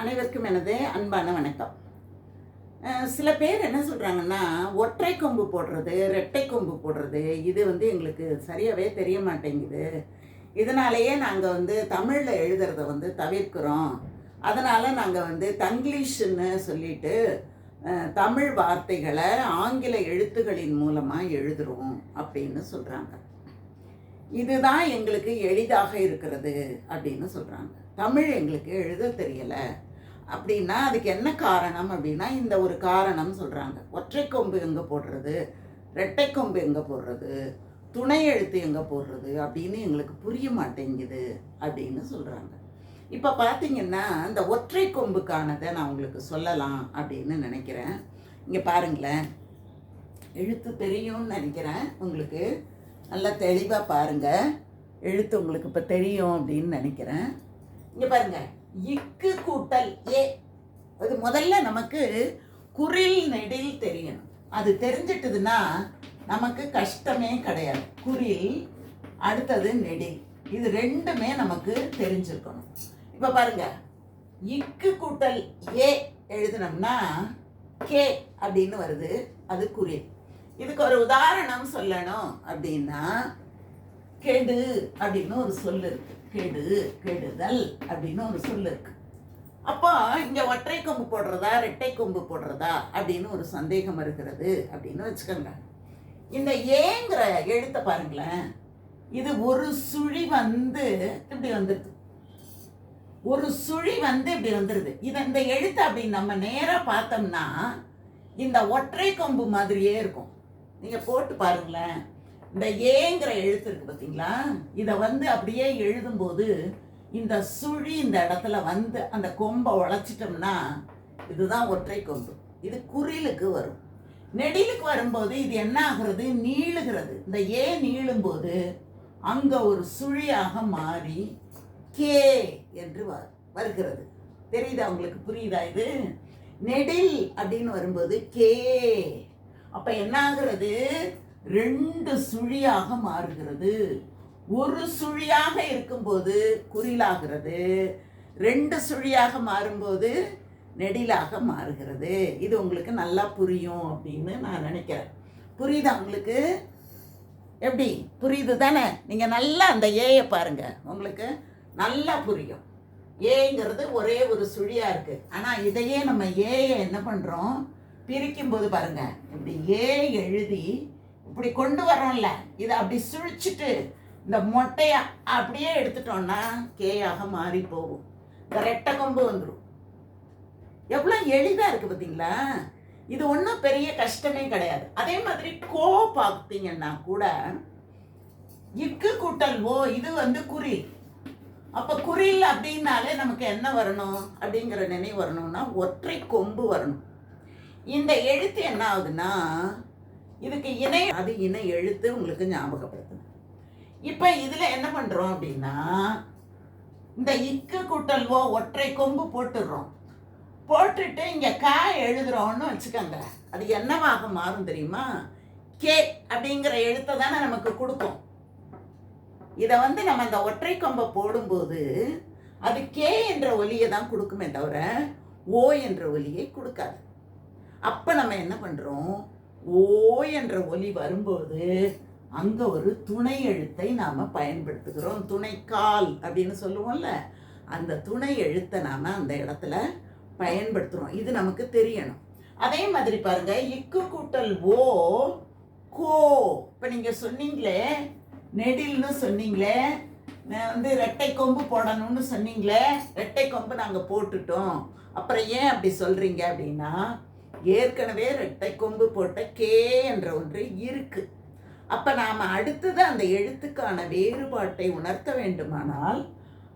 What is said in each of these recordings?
அனைவருக்கும் எனது அன்பான வணக்கம். சில பேர் என்ன சொல்கிறாங்கன்னா ஒற்றை கொம்பு போடுறது ரெட்டை கொம்பு போடுறது இது வந்து எங்களுக்கு சரியாகவே தெரிய மாட்டேங்குது. இதனாலேயே நாங்கள் வந்து தமிழில் எழுதுறத வந்து தவிர்க்கிறோம். அதனால் நாங்கள் வந்து தங்கிலீஷ்னு சொல்லிட்டு தமிழ் வார்த்தைகளை ஆங்கில எழுத்துகளின் மூலமாக எழுதுகிறோம் அப்படின்னு சொல்கிறாங்க இதுதான் எங்களுக்கு எளிதாக இருக்கிறது அப்படின்னு சொல்கிறாங்க தமிழ் எங்களுக்கு எழுத தெரியலை. அப்படின்னா அதுக்கு என்ன காரணம் அப்படின்னா இந்த ஒரு காரணம் சொல்கிறாங்க ஒற்றை கொம்பு எங்கே போடுறது? ரெட்டை கொம்பு எங்கே போடுறது? துணை எழுத்து எங்கே போடுறது? அப்படின்னு எங்களுக்கு புரிய மாட்டேங்குது அப்படின்னு சொல்கிறாங்க இப்போ பார்த்தீங்கன்னா இந்த ஒற்றை கொம்புக்கானதை நான் உங்களுக்கு சொல்லலாம் அப்படின்னு நினைக்கிறேன். இங்கே பாருங்களேன். எழுத்து தெரியும்னு நினைக்கிறேன். உங்களுக்கு நல்லா தெளிவாக பாருங்கள் எழுத்து உங்களுக்கு இப்போ தெரியும் அப்படின்னு நினைக்கிறேன். இங்கே பாருங்கள் இக்கு கூட்டல் ஏ. அது முதல்ல நமக்கு குரில் நெடில் தெரியணும். அது தெரிஞ்சிட்டதுன்னா நமக்கு கஷ்டமே கிடையாது. குரில் அடுத்தது நெடில். இது ரெண்டுமே நமக்கு தெரிஞ்சிருக்கணும். இப்போ பாருங்க. இக்கு கூட்டல் ஏ எழுதினோம்னா கே அப்படின்னு வருது. அது குரில். இதுக்கு ஒரு உதாரணம் சொல்லணும் அப்படின்னா கெடு அப்படின்னு ஒரு சொல் இருக்கு. கெடு கெடுதல் அப்படின்னு ஒரு சொல் இருக்கு. அப்போ இங்க ஒற்றை கொம்பு போடுறதா ரெட்டை கொம்பு போடுறதா அப்படின்னு ஒரு சந்தேகம் இருக்கிறது அப்படின்னு வச்சுக்கோங்க. இந்த ஏங்கிற எழுத்தை பாருங்களேன். இது ஒரு சுழி வந்து இப்படி வந்துருது. ஒரு சுழி வந்து இப்படி வந்துருது. இது இந்த எழுத்து அப்படின்னு நம்ம நேராக பார்த்தோம்னா இந்த ஒற்றை கொம்பு மாதிரியே இருக்கும். நீங்கள் போட்டு பாருங்களேன். இந்த ஏங்கிற எழுத்து இருக்கு பார்த்தீங்களா இதை வந்து அப்படியே எழுதும்போது இந்த சுழி இந்த இடத்துல வந்து அந்த கொம்பை உழைச்சிட்டோம்னா இதுதான் ஒற்றை கொம்பு. இது குறிலுக்கு வரும். நெடிலுக்கு வரும்போது இது என்ன ஆகுறது? நீளுகிறது. இந்த ஏ நீளும்போது அங்கே ஒரு சுழியாக மாறி கே என்று வ- வருகிறது. தெரியுதா உங்களுக்கு? புரியுதா இது? நெடில் அப்படின்னு வரும்போது கே. அப்போ என்ன ஆகுறது? ரெண்டு சுழியாக மாறுகிறது. ஒரு சுழியாக இருக்கும்போது குறிலாகிறது ரெண்டு சுழியாக மாறும்போது நெடிலாக மாறுகிறது. இது உங்களுக்கு நல்லா புரியும் அப்படின்னு நான் நினைக்கிறேன். புரியுதா உங்களுக்கு? எப்படி? புரியுது தானே? நீங்கள் நல்லா அந்த ஏயை பாருங்க. உங்களுக்கு நல்லா புரியும். ஏங்கிறது ஒரே ஒரு சுழியாக இருக்குது ஆனால் இதையே நம்ம ஏயை என்ன பண்ணுறோம் பிரிக்கும் போது இப்படி ஏ எழுதி இப்படி கொண்டு வரோம்ல இதை அப்படி சுழிச்சிட்டு இந்த மொட்டையை அப்படியே எடுத்துட்டோம்னா கேயாக மாறி போகும். இந்த ரெட்டை கொம்பு வந்துடும் எவ்வளோ எளிதாக இருக்குது பார்த்தீங்களா? இது ஒன்றும் பெரிய கஷ்டமே கிடையாது. அதே மாதிரி கோ பார்த்தீங்கன்னா கூட இக்கு கூட்டல் ஓ இது வந்து குறி. அப்போ குறில் அப்படின்னாலே நமக்கு என்ன வரணும்? அப்படிங்கிற நினைவு வரணும்னா ஒற்றை கொம்பு வரணும். இந்த எழுத்து என்ன ஆகுதுன்னா இதுக்கு இணை அது இணை எழுத்து உங்களுக்கு ஞாபகப்படுத்தணும் இப்போ இதில் என்ன பண்ணுறோம் அப்படின்னா இந்த இக்கு கூட்டல் ஓ ஒற்றை கொம்பு போட்டுடுறோம் போட்டுட்டு இங்கே கா எழுதுறோம்னு வச்சுக்கோங்க. அது என்னவாக மாறும் தெரியுமா? கே அப்படிங்கிற எழுத்தை தானே நமக்கு கொடுக்கும். இதை வந்து நம்ம அந்த ஒற்றை கொம்பை போடும்போது அது கே என்ற ஒலியை தான் கொடுக்குமே தவிர ஓ என்ற ஒலியை கொடுக்காது. அப்போ நம்ம என்ன பண்ணுறோம் ஓ என்ற ஒலி வரும்போது அங்கே ஒரு துணை எழுத்தை நாம் பயன்படுத்துகிறோம். துணைக்கால் அப்படின்னு சொல்லுவோம்ல அந்த துணை எழுத்தை நாம் அந்த இடத்துல பயன்படுத்துகிறோம் இது நமக்கு தெரியணும். அதே மாதிரி பாருங்க இக்கு கூட்டல் ஓ கோ. இப்போ நீங்கள் சொன்னீங்களே நெடில்னு சொன்னீங்களே வந்து ரெட்டை கொம்பு போடணும்னு சொன்னீங்களே ரெட்டை கொம்பு நாங்கள் போட்டுட்டோம். அப்புறம் ஏன் அப்படி சொல்கிறீங்க அப்படின்னா ஏற்கனவே ரெட்டை கொம்பு போட்ட கே என்ற ஒன்று இருக்கு. அப்போ நாம் அடுத்தது அந்த எழுத்துக்கான வேறுபாட்டை உணர்த்த வேண்டுமானால்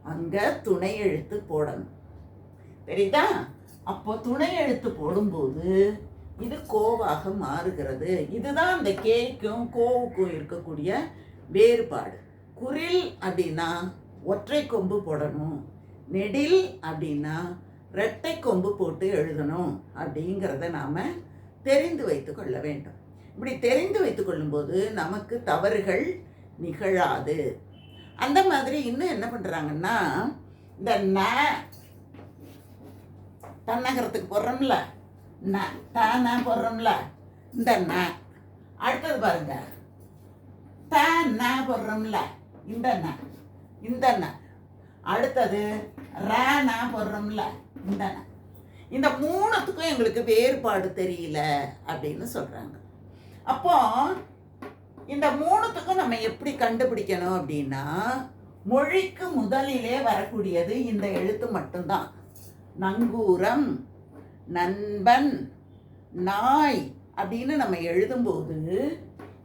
அங்கே துணை எழுத்து போடணும். சரிதா அப்போ துணை எழுத்து போடும்போது இது கோவாக மாறுகிறது. இதுதான் அந்த கேக்கும் கோவுக்கும் இருக்கக்கூடிய வேறுபாடு. குரில் அப்படின்னா ஒற்றை கொம்பு போடணும். நெடில் அப்படின்னா ரெட்டை கொம்பு போட்டு எழுதணும் அப்படிங்கிறத நாம் தெரிந்து வைத்து கொள்ள வேண்டும். இப்படி தெரிந்து வைத்து கொள்ளும்போது நமக்கு தவறுகள் நிகழாது. அந்த மாதிரி இன்னும் என்ன பண்ணுறாங்கன்னா இந்த ந தன்னகரத்துக்கு போடுறோம்ல ந தானா போடுறோம்ல இந்த ந. அடுத்தது பாருங்க. த ந போடுறோம்ல இந்த ந இந்த ந. அடுத்தது ரேனா போடுறோம்ல இந்த இந்த மூணுத்துக்கும் எங்களுக்கு வேறுபாடு தெரியல அப்படின்னு சொல்கிறாங்க அப்போ இந்த மூணுத்துக்கும் நம்ம எப்படி கண்டுபிடிக்கணும் அப்படின்னா மொழிக்கு முதலிலே வரக்கூடியது இந்த எழுத்து மட்டும்தான். நங்கூரம் நண்பன் நாய் அப்படின்னு நம்ம எழுதும்போது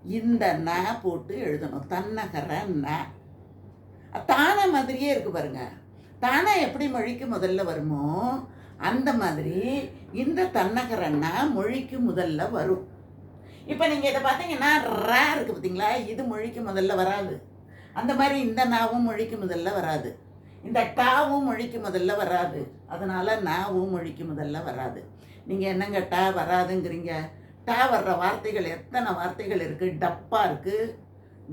இந்த ந போட்டு எழுதணும். தன்னகர ந. தான மாதிரியே இருக்கு பாருங்கள் தானாக எப்படி மொழிக்கு முதல்ல வருமோ அந்த மாதிரி இந்த தன்னகரன்னா மொழிக்கு முதல்ல வரும். இப்போ நீங்கள் இதை பார்த்தீங்கன்னா ர இருக்கு பார்த்தீங்களா? இது மொழிக்கு முதல்ல வராது. அந்த மாதிரி இந்த நாவும் மொழிக்கு முதல்ல வராது. இந்த டாவும் மொழிக்கு முதல்ல வராது. அதனால் நாவும் மொழிக்கு முதல்ல வராது. நீங்கள் என்னங்க டா வராதுங்கிறீங்க? டா வர்ற வார்த்தைகள் எத்தனை வார்த்தைகள் இருக்குது டப்பா இருக்குது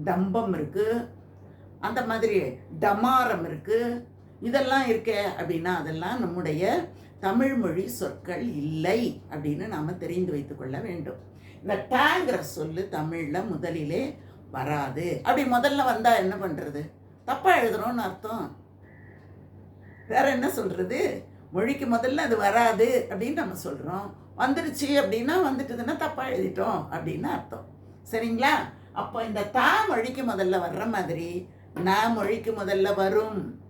டம்பம் இருக்குது அந்த மாதிரி டமாரம் இருக்குது இதெல்லாம் இருக்கே அப்படின்னா அதெல்லாம் நம்முடைய தமிழ் மொழி சொற்கள் இல்லை அப்படின்னு நாம் தெரிந்து வைத்துக்கொள்ள வேண்டும். இந்த டேங்கிற சொல்லு தமிழில் முதலிலே வராது. அப்படி முதல்ல வந்தால் என்ன பண்ணுறது தப்பாக எழுதுறோம்னு அர்த்தம். வேற என்ன சொல்கிறது மொழிக்கு முதல்ல அது வராது அப்படின்னு நம்ம சொல்கிறோம் வந்துருச்சு அப்படின்னா வந்துட்டுதுன்னா தப்பாக எழுதிட்டோம் அப்படின்னு அர்த்தம். சரிங்களா? அப்போ இந்த தா மொழிக்கு முதல்ல வர்ற மாதிரி நான் மொழிக்கு முதல்ல வரும்.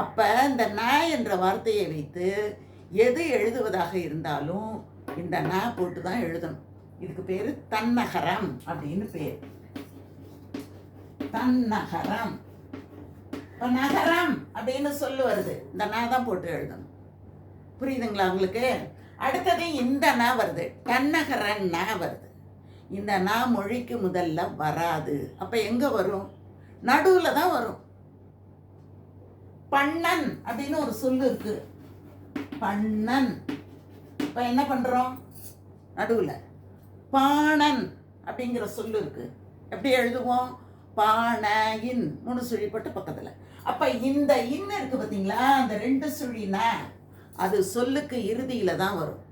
அப்போ இந்த ந என்ற வார்த்தையை வைத்து எது எழுதுவதாக இருந்தாலும் இந்த நா போட்டு தான் எழுதணும். இதுக்கு பேர் தன்னகரம் அப்படின்னு பேர். தன்னகரம். இப்போ நகரம் அப்படின்னு சொல்லு வருது. இந்த நா தான் போட்டு எழுதணும். புரியுதுங்களா உங்களுக்கு? அடுத்தது இந்த நா வருது. தன்னகரன் நா வருது. இந்த நா மொழிக்கு முதல்ல வராது. அப்போ எங்கே வரும்? நடுவில் தான் வரும். பண்ணன் அப்படின்னு ஒரு சொல்லு இருக்கு. பண்ணன். இப்போ என்ன பண்ணுறோம் நடுவில். பாணன் அப்படிங்கிற சொல்லு இருக்கு. எப்படி எழுதுவோம்? பாணயின் மூணு சுழிப்பட்டு பக்கத்தில். அப்போ இந்த இன் இருக்கு பார்த்தீங்களா அந்த ரெண்டு சுழினா அது சொல்லுக்கு இறுதியில் தான் வரும்.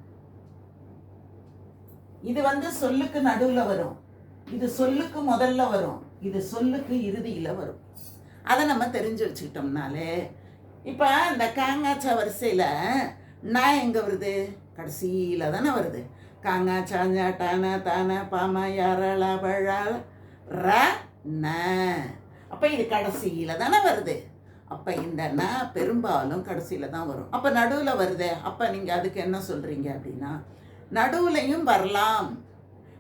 இது வந்து சொல்லுக்கு நடுவில் வரும். இது சொல்லுக்கு முதல்ல வரும். இது சொல்லுக்கு இறுதியில் வரும். அதை நம்ம தெரிஞ்சு வச்சுக்கிட்டோம்னாலே இப்போ இந்த காங்காச்சா வரிசையில் நான் எங்கே வருது? கடைசியில் தானே வருது. காங்கா சாஞ்சா டான தான பாம யாரளா பழா ர ந. அப்போ இது கடைசியில் தானே வருது. அப்போ இந்த ந பெரும்பாலும் கடைசியில் தான் வரும். அப்போ நடுவில் வருதே. அப்போ நீங்கள் அதுக்கு என்ன சொல்கிறீங்க அப்படின்னா நடுவுலையும் வரலாம்.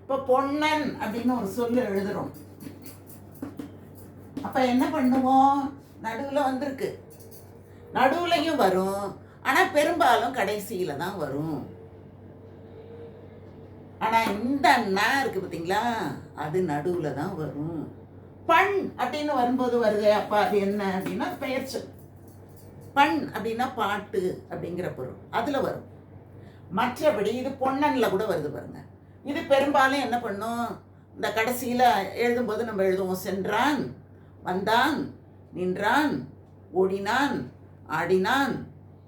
இப்போ பொன்னன் அப்படின்னு ஒரு சொல்லு எழுதுகிறோம் அப்போ என்ன பண்ணுவோம்? நடுவில் வந்திருக்கு. நடுவுலையும் வரும். ஆனால் பெரும்பாலும் கடைசியில் தான் வரும். ஆனால் இந்த அண்ணா இருக்கு பார்த்தீங்களா அது நடுவில் தான் வரும். பண் அப்படின்னு வரும்போது வருது. அப்பா அது என்ன அப்படின்னா பெயர்ச்சி பண் அப்படின்னா பாட்டு அப்படிங்கிற பொருள். அதில் வரும். மற்றபடி இது பொன்னனில் கூட வருது பாருங்க. இது பெரும்பாலும் என்ன பண்ணும்? இந்த கடைசியில் எழுதும்போது நம்ம எழுதுவோம் சென்றான் வந்தான் நின்றான் ஓடினான் ஆடினான்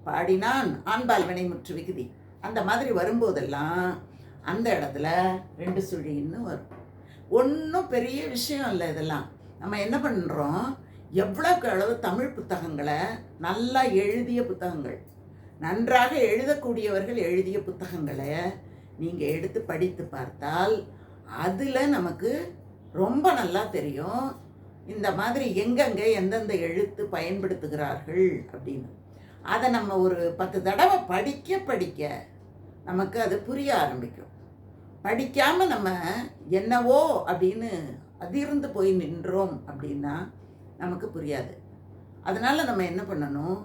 பாடினான். ஆண்பால் வினைமுற்று விகுதி. அந்த மாதிரி வரும்போதெல்லாம் அந்த இடத்துல ரெண்டு சுழின்னு வரும். ஒன்றும் பெரிய விஷயம் இல்லை இதெல்லாம். நம்ம என்ன பண்ணுறோம் எவ்வளோக்கு அளவு தமிழ் புத்தகங்களை நல்லா எழுதிய புத்தகங்கள். நன்றாக எழுதக்கூடியவர்கள் எழுதிய புத்தகங்களை நீங்கள் எடுத்து படித்து பார்த்தால் அதில் நமக்கு ரொம்ப நல்லா தெரியும். இந்த மாதிரி எங்கெங்கே எந்தெந்த எழுத்து பயன்படுத்துகிறார்கள் அப்படின்னு. அதை நம்ம ஒரு பத்து தடவை படிக்க படிக்க நமக்கு அது புரிய ஆரம்பிக்கும். படிக்காமல் நம்ம என்னவோ அப்படின்னு அதிர்ந்து போய் நின்றோம் அப்படின்னா நமக்கு புரியாது. அதனால் நம்ம என்ன பண்ணணும்?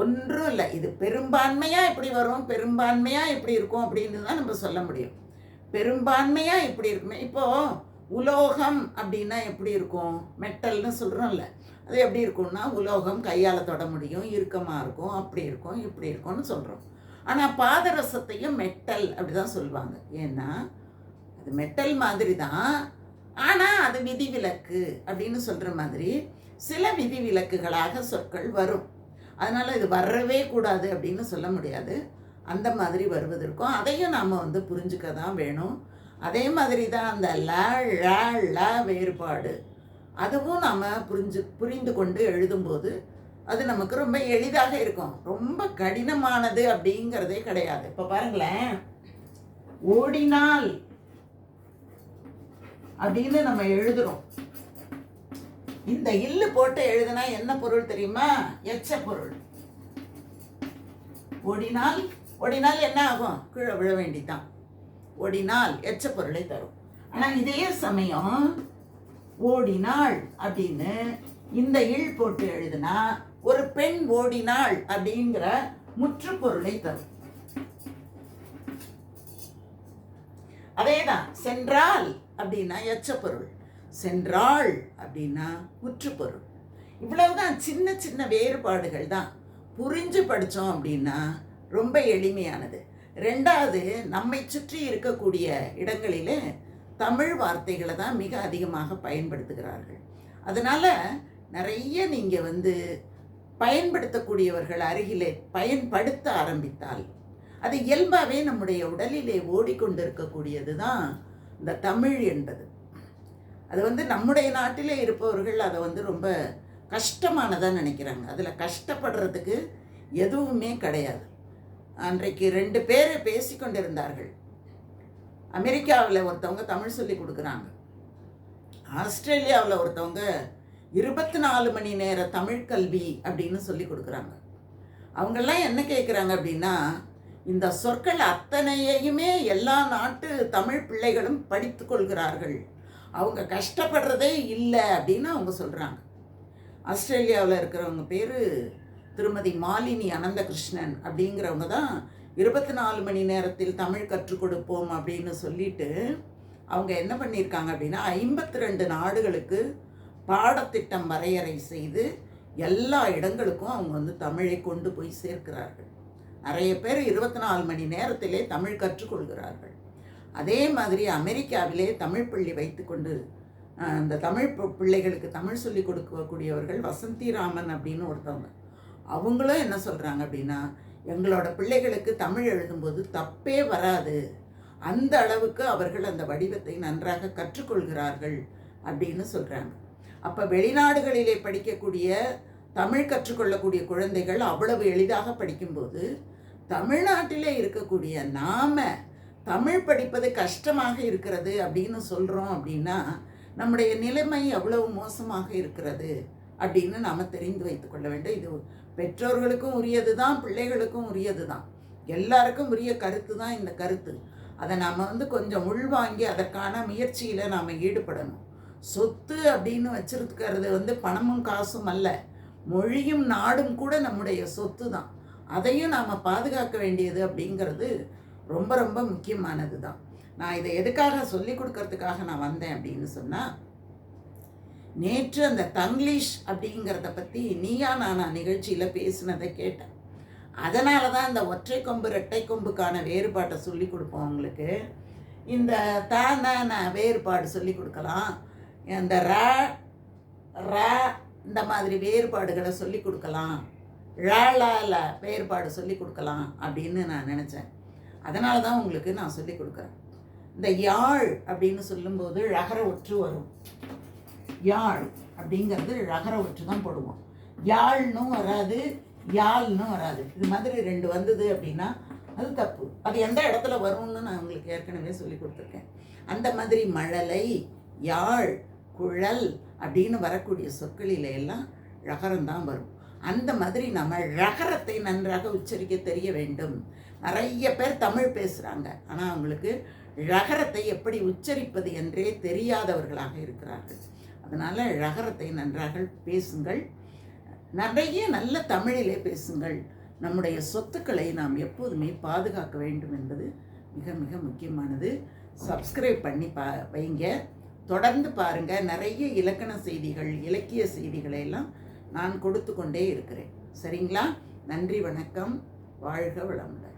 ஒன்றும் இல்லை. இது பெரும்பான்மையாக இப்படி வரும் பெரும்பான்மையாக இப்படி இருக்கும் அப்படின்னு தான் நம்ம சொல்ல முடியும். பெரும்பான்மையாக இப்படி இருக்குமே. இப்போது உலோகம் அப்படின்னா எப்படி இருக்கும்? மெட்டல்னு சொல்கிறோம்ல அது எப்படி இருக்கும்னா உலோகம் கையால் தொட முடியும் இறுக்கமாக இருக்கும் அப்படி இருக்கும் இப்படி இருக்கும்னு சொல்கிறோம் ஆனால் பாதரசத்தையும் மெட்டல் அப்படி தான் சொல்லுவாங்க. ஏன்னா அது மெட்டல் மாதிரி தான் ஆனால் அது விதிவிலக்கு அப்படின்னு சொல்கிற மாதிரி சில விதிவிலக்குகளாக சொற்கள் வரும். அதனால் இது வரவே கூடாது அப்படின்னு சொல்ல முடியாது. அந்த மாதிரி வருவதற்கும் அதையும் நாம் வந்து புரிஞ்சுக்க தான் வேணும். அதே மாதிரி தான் அந்த ல ழ ல வேறுபாடு. அதுவும் நாம் புரிஞ்சு புரிந்து கொண்டு எழுதும்போது அது நமக்கு ரொம்ப எளிதாக இருக்கும். ரொம்ப கடினமானது அப்படிங்கிறதே கிடையாது. இப்போ பாருங்களேன். ஓடினால் அப்படின்னு நம்ம எழுதுறோம். இந்த இல்லு போட்டு எழுதுனா என்ன பொருள் தெரியுமா? எச்ச பொருள். ஓடினால் ஓடினால் என்ன ஆகும்? கீழே விழ வேண்டிதான். ஓடினால் எச்ச பொருளை தரும். ஆனா இதே சமயம் ஓடினாள் அப்படின்னு இந்த இல் போட்டு எழுதுனா ஒரு பெண் ஓடினாள் அப்படிங்கிற முற்றுப்பொருளை தரும். அதேதான் சென்றால் அப்படின்னா எச்ச பொருள். சென்றாள் அப்படின்னா முற்றுப்பொருள் இவ்வளவுதான் சின்ன சின்ன வேறுபாடுகள் தான். புரிஞ்சு படித்தோம் அப்படின்னா ரொம்ப எளிமையானது. ரெண்டாவது நம்மை சுற்றி இருக்கக்கூடிய இடங்களில் தமிழ் வார்த்தைகளை தான் மிக அதிகமாக பயன்படுத்துகிறார்கள். அதனால் நிறைய நீங்கள் வந்து பயன்படுத்தக்கூடியவர்கள் அருகிலே பயன்படுத்த ஆரம்பித்தால் அது இயல்பாகவே நம்முடைய உடலிலே ஓடிக்கொண்டிருக்கக்கூடியது தான் இந்த தமிழ் என்பது. அது வந்து நம்முடைய நாட்டிலே இருப்பவர்கள் அதை வந்து ரொம்ப கஷ்டமானதாக நினைக்கிறாங்க. அதில் கஷ்டப்படுறதுக்கு எதுவுமே கிடையாது. அன்றைக்கு ரெண்டு பேர் பேசிக்கொண்டிருந்தார்கள் அமெரிக்காவில் ஒருத்தவங்க தமிழ் சொல்லி கொடுக்குறாங்க. ஆஸ்திரேலியாவில் ஒருத்தவங்க இருபத்தி நாலு மணி நேர தமிழ் கல்வி அப்படின்னு சொல்லி கொடுக்குறாங்க. அவங்கெல்லாம் என்ன கேட்குறாங்க அப்படின்னா இந்த சொற்கள் அத்தனையுமே எல்லா நாட்டு தமிழ் பிள்ளைகளும் படித்து கொள்கிறார்கள். அவங்க கஷ்டப்படுறதே இல்லை அப்படின்னு அவங்க சொல்கிறாங்க ஆஸ்திரேலியாவில் இருக்கிறவங்க பேர் திருமதி மாலினி அனந்தகிருஷ்ணன் அப்படிங்கிறவங்க தான் இருபத்தி நாலு மணி நேரத்தில் தமிழ் கற்றுக் கொடுப்போம் அப்படின்னு சொல்லிட்டு அவங்க என்ன பண்ணியிருக்காங்க அப்படின்னா ஐம்பத்தி ரெண்டு நாடுகளுக்கு பாடத்திட்டம் வரையறை செய்து எல்லா இடங்களுக்கும் அவங்க வந்து தமிழை கொண்டு போய் சேர்க்கிறார்கள். நிறைய பேர் இருபத்தி நாலு மணி நேரத்திலே தமிழ் கற்றுக்கொள்கிறார்கள் அதே மாதிரி அமெரிக்காவிலே தமிழ் பள்ளி வைத்துக்கொண்டு அந்த தமிழ் பு- பிள்ளைகளுக்கு தமிழ் சொல்லி கொடுக்கக்கூடியவர்கள் வசந்தி ராமன் அப்படின்னு ஒருத்தவங்க. அவங்களும் என்ன சொல்கிறாங்க அப்படின்னா எங்களோட பிள்ளைகளுக்கு தமிழ் எழுதும்போது தப்பே வராது. அந்த அளவுக்கு அவர்கள் அந்த வடிவத்தை நன்றாக கற்றுக்கொள்கிறார்கள் அப்படின்னு சொல்கிறாங்க அப்போ வெளிநாடுகளிலே படிக்கக்கூடிய தமிழ் கற்றுக்கொள்ளக்கூடிய குழந்தைகள் அவ்வளவு எளிதாக படிக்கும்போது தமிழ்நாட்டிலே இருக்கக்கூடிய நாம தமிழ் படிப்பது கஷ்டமாக இருக்கிறது அப்படின்னு சொல்கிறோம் அப்படின்னா நம்முடைய நிலைமை எவ்வளவு மோசமாக இருக்கிறது. அப்படின்னு நாம் தெரிந்து வைத்துக்கொள்ள வேண்டும். இது பெற்றோர்களுக்கும் உரியது தான் பிள்ளைகளுக்கும் உரியது தான் எல்லாருக்கும் உரிய கருத்து தான் இந்த கருத்து. அதை நாம் வந்து கொஞ்சம் உள்வாங்கி அதற்கான முயற்சியில் நாம் ஈடுபடணும். சொத்து அப்படின்னு வச்சிருக்கிறது வந்து பணமும் காசும் அல்ல. மொழியும் நாடும் கூட நம்முடைய சொத்து தான் அதையும் நாம் பாதுகாக்க வேண்டியது அப்படிங்கிறது ரொம்ப ரொம்ப முக்கியமானது தான் நான் இதை எதுக்காக சொல்லி கொடுக்கறதுக்காக நான் வந்தேன் அப்படின்னு சொன்னால் நேற்று அந்த தங்கிலீஷ் அப்படிங்கிறத பற்றி நீயா நானா நிகழ்ச்சியில் பேசினதை கேட்டேன். அதனால தான் இந்த ஒற்றை கொம்பு ரெட்டை கொம்புக்கான வேறுபாட்டை சொல்லி கொடுப்போம் உங்களுக்கு இந்த தான வேறுபாடு சொல்லி கொடுக்கலாம். இந்த ர ர இந்த மாதிரி வேறுபாடுகளை சொல்லி கொடுக்கலாம். ழ வேறுபாடு சொல்லி கொடுக்கலாம் அப்படின்னு நான் நினச்சேன். அதனால தான் உங்களுக்கு நான் சொல்லி கொடுக்குறேன். இந்த யாழ் அப்படின்னு சொல்லும்போது ழகர ஒற்று வரும். யாழ் அப்படிங்கிறது ழகர வச்சு தான் போடுவோம். யாழ்னும் வராது யாழ்னும் வராது. இது மாதிரி ரெண்டு வந்தது அப்படின்னா அது தப்பு. அது எந்த இடத்துல வரும்னு நான் உங்களுக்கு ஏற்கனவே சொல்லி கொடுத்துருக்கேன். அந்த மாதிரி மழலை யாழ் குழல் அப்படின்னு வரக்கூடிய சொற்களில எல்லாம் ழகரம் தான் வரும். அந்த மாதிரி நம்ம ழகரத்தை நன்றாக உச்சரிக்க தெரிய வேண்டும். நிறைய பேர் தமிழ் பேசுகிறாங்க ஆனால் அவங்களுக்கு ழகரத்தை எப்படி உச்சரிப்பது என்றே தெரியாதவர்களாக இருக்கிறார்கள். அதனால் ழகரத்தை நன்றாக பேசுங்கள். நிறைய நல்ல தமிழிலே பேசுங்கள். நம்முடைய சொத்துக்களை நாம் எப்போதுமே பாதுகாக்க வேண்டும் என்பது மிக மிக முக்கியமானது. சப்ஸ்கிரைப் பண்ணி பா வைங்க. தொடர்ந்து பாருங்கள் நிறைய இலக்கண செய்திகள் இலக்கிய செய்திகளை எல்லாம் நான் கொடுத்து கொண்டே இருக்கிறேன். சரிங்களா? நன்றி வணக்கம். வாழ்க வளமுடன்.